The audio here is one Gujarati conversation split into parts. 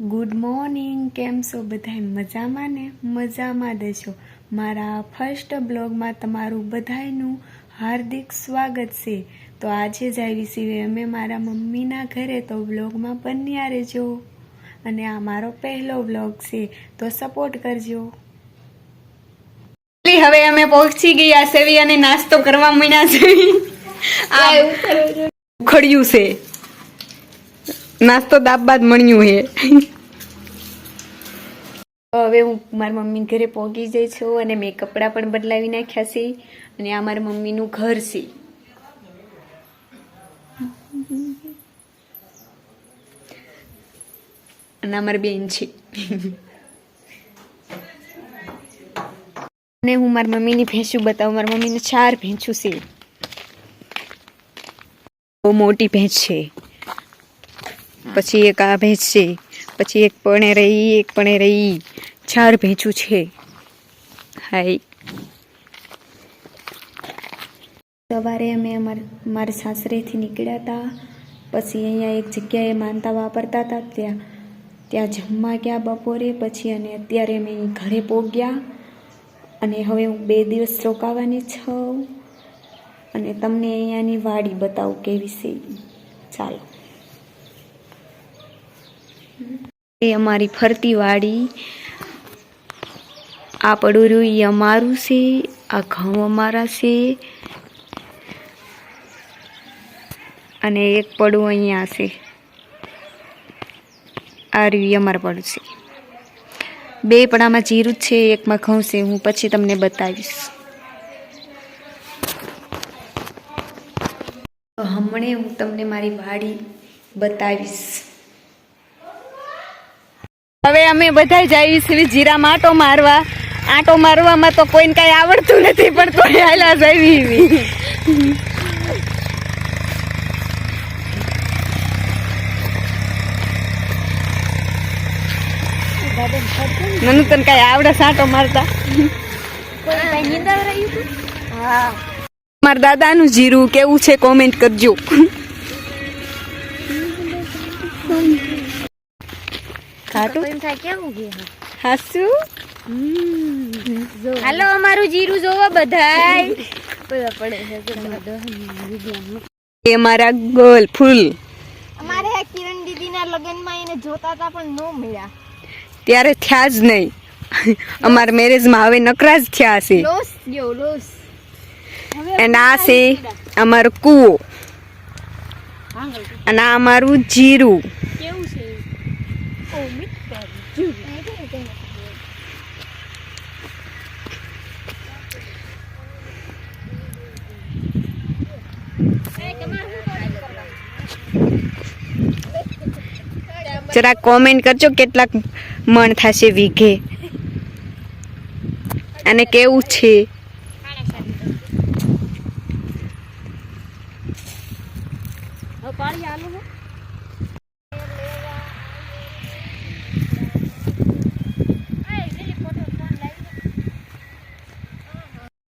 ગુડ મોર્નિંગ કેમ છો? બધાય મજામાં ને? મજામાં દેશો મારા ફર્સ્ટ બ્લોગમાં તમારું બધાયનું હાર્દિક સ્વાગત છે. તો આજે જ આવી છીએ અમે મારા મમ્મીના ઘરે તો બ્લોગમાં બન્યા રહેજો. અને આ મારો પહેલો બ્લોગ છે. તો સપોર્ટ કરજો. હવે અમે પહોંચી ગયા સેવી અને નાસ્તો કરવા માંડ્યા છે. આ ઉખડ્યું છે. નાસ્તો દાબ બાદ મળ્યું હે. હવે હું મારી મમ્મી ઘરે પહોંચી જઈ છું અને મેં કપડાં પણ બદલાવી નાખ્યા છે અને આ મારા મમ્મીનું ઘર છે. અને અમારી બેન છે. અને હું મારી મમ્મીની ભેંસું બતાવું. મારી મમ્મીને ચાર ભેંસું છે. બહુ મોટી ભેંસ છે. પછી એક આ ભેંસ છે પછી એક પણે રહી એક પણે રહી ચાર ભેંચું છે. હાય. સવારે અમે અમારા મારા સાસરેથી નીકળ્યા હતા પછી અહીંયા એક જગ્યાએ માનતા વાપરતા હતા ત્યાં ત્યાં જમવા ગયા બપોરે પછી અને અત્યારે અમે ઘરે પહોંચ્યા અને હવે હું બે દિવસ રોકાવાની છું. અને તમને અહીંયાની વાડી બતાવું કેવી છે. ચાલો. એ અમારી ફરતી વાડી. આ પડોરું એ અમારું છે, આ ઘઉં અમારા છે. અને એક પડું અહીંયા છે. આ રહ્યું અમારું પડું છે. બે પડામાં જીરું છે, એકમાં ઘઉં છે, હું પછી તમને બતાવીશ. હમણે હું તમને મારી વાડી બતાવીશ. અમે બધા જઈએ છીએ જીરામાં આટો મારવા. આટો મારવામાં તો કોઈને કઈ આવડતું નથી પણ તો હાલા જઈવી મને તને કઈ આવડે સાટો મારતા? મારા દાદાનું જીરું કેવું છે કોમેન્ટ કરજો. ખાટું? હાસુ? હાલો અમારું જીરું જોવો બધાય. એ મારા ગોલ ફૂલ. અમારે આ કિરણ દીદીના લગ્નમાં એને જોતા હતા પણ નો મળ્યા. ત્યારે થયા જ નહીં. અમારા મેરેજમાં હવે નકરા જ થયા છે લોસ ગયો લોસ. અને આ છે અમારો કૂવો. અને આ અમારું જીરું કેવું છે ઓ મિત્ર જીરું જરા કોમેન્ટ કરજો કેટલાક મણ થશે વીઘે. અને કેવું છે?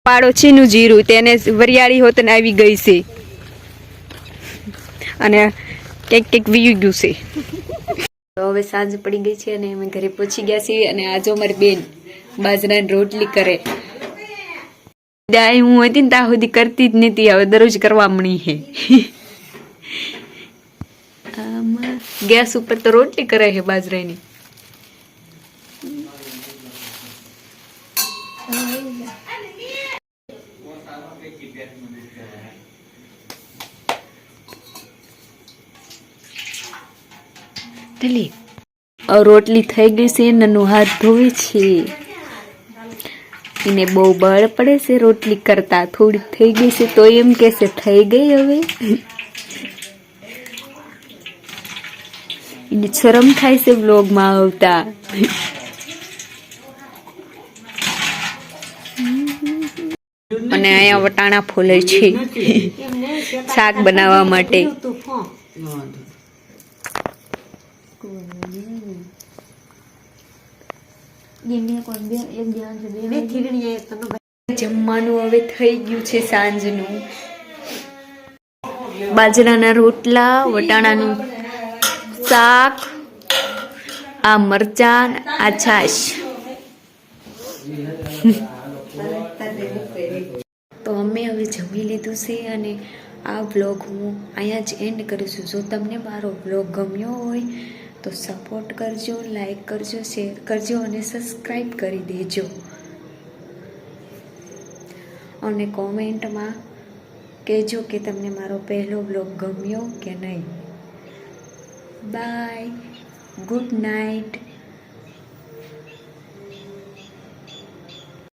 પાડોશીનું જીરું, તેને વરિયાળી હોત ને આવી ગઈ છે. અને કંઈક કંઈક વીયું ગયું છે. તો હવે સાંજ પડી ગઈ છે અને અમે ઘરે પહોંચી ગયા છીએ અને આજો મારી બેન બાજરાની રોટલી કરે. દાય, હું હતી ને ત્યાં સુધી કરતી જ નથી હવે દરરોજ કરવા મળી હે. ગેસ ઉપર તો રોટલી કરે છે બાજરાની. ઢલી રોટલી થઈ ગઈ છે નનું હાથ ધોવે છે. એને બહુ બળ પડે છે રોટલી કરતા. થોડીક થઈ ગઈ છે તો એમ કે છે થઈ ગઈ હવે. એને શરમ થાય છે બ્લોગમાં આવતા. અને અહીંયા વટાણા ફોલે છે. શાક બનાવવા માટે. જમવાનું હવે થઈ ગયું છે સાંજનું. બાજરાના રોટલા, વટાણાનું શાક, આ મરચાં, આ છાશ. તો અમે હવે જમી લીધું છે અને આ વ્લોગ હું અહીંયા જ એન્ડ કરું છું. જો તમને મારો વ્લોગ ગમ્યો હોય તો સપોર્ટ કરજો લાઈક કરજો શેર કરજો અને સબસ્ક્રાઈબ કરી દેજો. અને કોમેન્ટમાં કહેજો કે તમને મારો પહેલો વ્લોગ ગમ્યો કે નહીં. Bye good night